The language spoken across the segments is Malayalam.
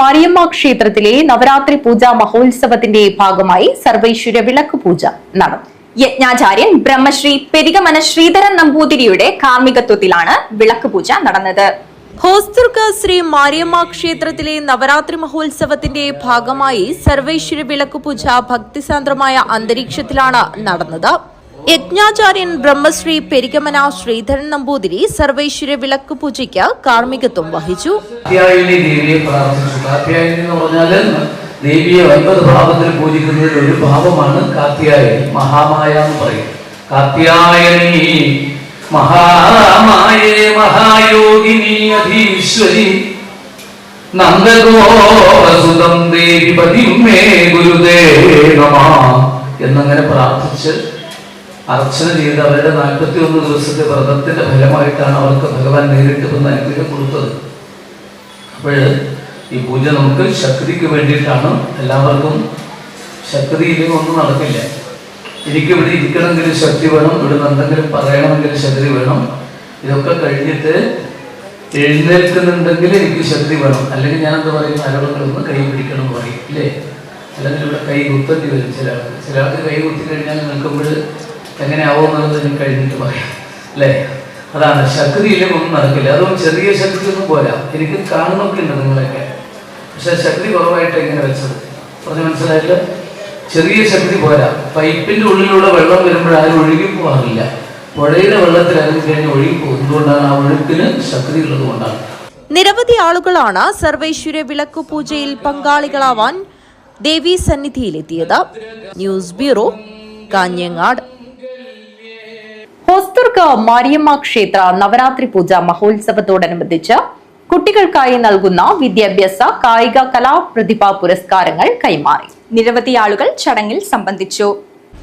മാരിയമ്മ ക്ഷേത്രത്തിലെ നവരാത്രി പൂജാ മഹോത്സവത്തിന്റെ ഭാഗമായി സർവൈശ്വര്യ വിളക്ക് പൂജ നടന്നു. യജ്ഞാചാര്യൻ ബ്രഹ്മശ്രീ പെരികമന ശ്രീധരൻ നമ്പൂതിരിയുടെ കാർമ്മികത്വത്തിലാണ് വിളക്ക് പൂജ നടന്നത്. ഹോസ്തുർക്ക ശ്രീ മാരിയമ്മ ക്ഷേത്രത്തിലെ നവരാത്രി മഹോത്സവത്തിന്റെ ഭാഗമായി സർവൈശ്വര്യ വിളക്ക് പൂജ ഭക്തിസാന്ദ്രമായ അന്തരീക്ഷത്തിലാണ് നടന്നത്. യജ്ഞാചാര്യൻ ബ്രഹ്മശ്രീ പെരികമന ശ്രീധരൻ നമ്പൂതിരി സർവൈശ്വര്യ വിളക്ക് പൂജയ്ക്ക് കാർമ്മികത്വം വഹിച്ചു. ദേവിയെ ഒൻപത് ഭാവത്തിൽ പൂജിക്കുന്നതിൽ ഒരു ഭാവമാണ് കാത്യായനി മഹാമായ എന്ന് പറയും. കാത്യായനി മഹാമായേ മഹായോഗിനി അധീശ്വരി നന്ദഗോപസുതം ദേവി പതിമേ ഗുരുദേ നമ എന്നങ്ങനെ പ്രാർത്ഥിച്ച് അർച്ചന ചെയ്ത് അവരുടെ നാൽപ്പത്തി ഒന്ന് ദിവസത്തെ വ്രതത്തിന്റെ ഫലമായിട്ടാണ് അവർക്ക് ഭഗവാൻ നേരിട്ട് വന്ന് അനുഗ്രഹം കൊടുത്തത്. അപ്പോൾ ഈ പൂജ നമുക്ക് ശക്തിക്ക് വേണ്ടിയിട്ടാണ്. എല്ലാവർക്കും ശക്തി ഇല്ലെങ്കിൽ ഒന്നും നടക്കില്ല. എനിക്ക് ഇവിടെ ഇരിക്കണമെങ്കിൽ ശക്തി വേണം ഇവിടെ എന്തെങ്കിലും പറയണമെങ്കിൽ ശക്തി വേണം. ഇതൊക്കെ കഴിഞ്ഞിട്ട് എഴുന്നേൽക്കുന്നുണ്ടെങ്കിൽ എനിക്ക് ശക്തി വേണം. അല്ലെങ്കിൽ ഞാൻ എന്താ പറയും ആരോടെങ്കിലും കൈ പിടിക്കണം പറയും. ഇല്ലേ? അല്ലെങ്കിൽ ഇവിടെ കൈ കുത്തേണ്ടി വരും ചില ആൾക്ക് ചില ആൾക്ക് കൈ കുത്തി കഴിഞ്ഞാൽ നിൽക്കുമ്പോൾ എങ്ങനെ ഞാൻ കഴിഞ്ഞിട്ട് പറയാം. അല്ലേ? അതാണ്. ശക്തി ഇല്ലെങ്കിൽ ഒന്നും നടക്കില്ല. അതുകൊണ്ട് ചെറിയ ശക്തി ഒന്നും പോരാ. എനിക്ക് കാണുന്നൊക്കെ ഉണ്ട് നിങ്ങളൊക്കെ പക്ഷെ ശക്തി കുറവായിട്ട് എങ്ങനെ വെച്ചത്? പറഞ്ഞ് മനസ്സിലായില്ല? ചെറിയ ശക്തി പോരാ. പൈപ്പിന്റെ ഉള്ളിലൂടെ വെള്ളം വരുമ്പോൾ ആരും ഒഴുകി പോകാറില്ല. പുഴയുടെ വെള്ളത്തിൽ അതിന് കഴിഞ്ഞ് ഒഴുകി പോകും. എന്തുകൊണ്ടാണ് ആ ഒഴുക്കിന് ശക്തി ഉള്ളത് കൊണ്ടാണ്? നിരവധി ആളുകളാണ് സർവൈശ്വര്യ വിളക്ക് പൂജയിൽ പങ്കാളികളാവാൻ ദേവീ സന്നിധിയിലെത്തിയത്. News bureau Kanhangad. മാരിയമ്മ ക്ഷേത്ര നവരാത്രി പൂജ മഹോത്സവത്തോടനുബന്ധിച്ച് കുട്ടികൾക്കായി നൽകുന്ന വിദ്യാഭ്യാസ കായിക കലാ കലാപ്രതിഭാ പുരസ്കാരങ്ങൾ കൈമാറി. നിരവധി ആളുകൾ ചടങ്ങിൽ സംബന്ധിച്ചു.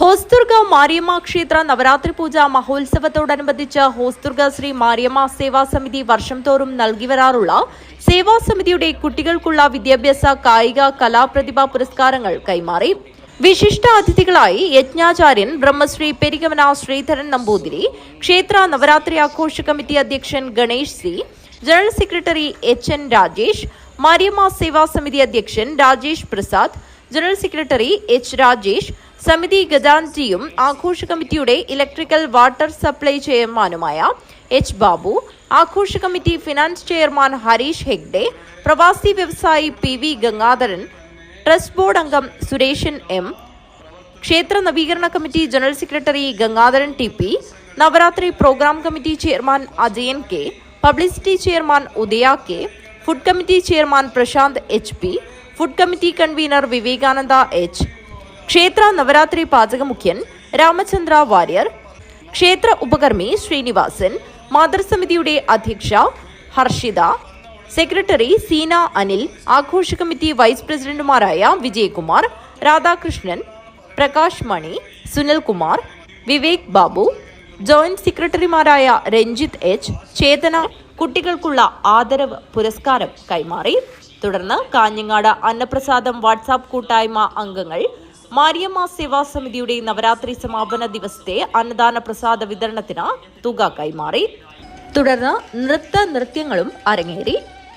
ഹോസ്തുർഗ മാരിയമ്മ ക്ഷേത്ര നവരാത്രി പൂജ മഹോത്സവത്തോടനുബന്ധിച്ച് ഹോസ്തുർഗ ശ്രീ മാരിയമ്മ സേവാ സമിതി വർഷം തോറും നൽകി വരാറുള്ള സേവാ സമിതിയുടെ കുട്ടികൾക്കുള്ള വിദ്യാഭ്യാസ കായിക കലാ കലാപ്രതിഭാ പുരസ്കാരങ്ങൾ കൈമാറി. വിശിഷ്ട അതിഥികളായി യജ്ഞാചാര്യൻ ബ്രഹ്മശ്രീ പെരികമന ശ്രീധരൻ നമ്പൂതിരി ക്ഷേത്ര നവരാത്രി ആഘോഷ കമ്മിറ്റി അധ്യക്ഷൻ Ganesh C general secretary H N Rajesh Mariamma Seva Samiti അധ്യക്ഷൻ Rajesh Prasad general secretary H Rajesh സമിതി ഗജാൻജിയും ആഘോഷ കമ്മിറ്റിയുടെ ഇലക്ട്രിക്കൽ വാട്ടർ സപ്ലൈ ചെയർമാനുമായ എച്ച് ബാബു ആഘോഷ committee finance chairman Harish Hegde പ്രവാസി വ്യവസായി P V Gangadharan trust board അംഗം സുരേഷൻ എം ക്ഷേത്ര നവീകരണ committee general secretary Gangadharan T P Navaratri programme committee chairman Ajayan K publicity chairman Udaya K food committee chairman Prashanth H P food committee convener Vivekananda H ക്ഷേത്ര നവരാത്രി പാചക മുഖ്യൻ രാമചന്ദ്ര വാര്യർ ക്ഷേത്ര ഉപകർമ്മി ശ്രീനിവാസൻ മാതൃസമിതിയുടെ അധ്യക്ഷ ഹർഷിത സെക്രട്ടറി സീന അനിൽ ആഘോഷ കമ്മിറ്റി വൈസ് പ്രസിഡന്റുമാരായ വിജയകുമാർ രാധാകൃഷ്ണൻ പ്രകാശ് മണി സുനിൽകുമാർ വിവേക് ബാബു ജോയിന്റ് സെക്രട്ടറിമാരായ രഞ്ജിത്ത് എച്ച് ചേതന കുട്ടികൾക്കുള്ള ആദരവ് പുരസ്കാരം കൈമാറി. തുടർന്ന് കാഞ്ഞങ്ങാട് അന്നപ്രസാദം വാട്സാപ്പ് കൂട്ടായ്മ അംഗങ്ങൾ മാരിയമ്മ സേവാ സമിതിയുടെ നവരാത്രി സമാപന ദിവസത്തെ അന്നദാന പ്രസാദ വിതരണത്തിന് തുക കൈമാറി. തുടർന്ന് നൃത്ത നൃത്യങ്ങളും അരങ്ങേറി.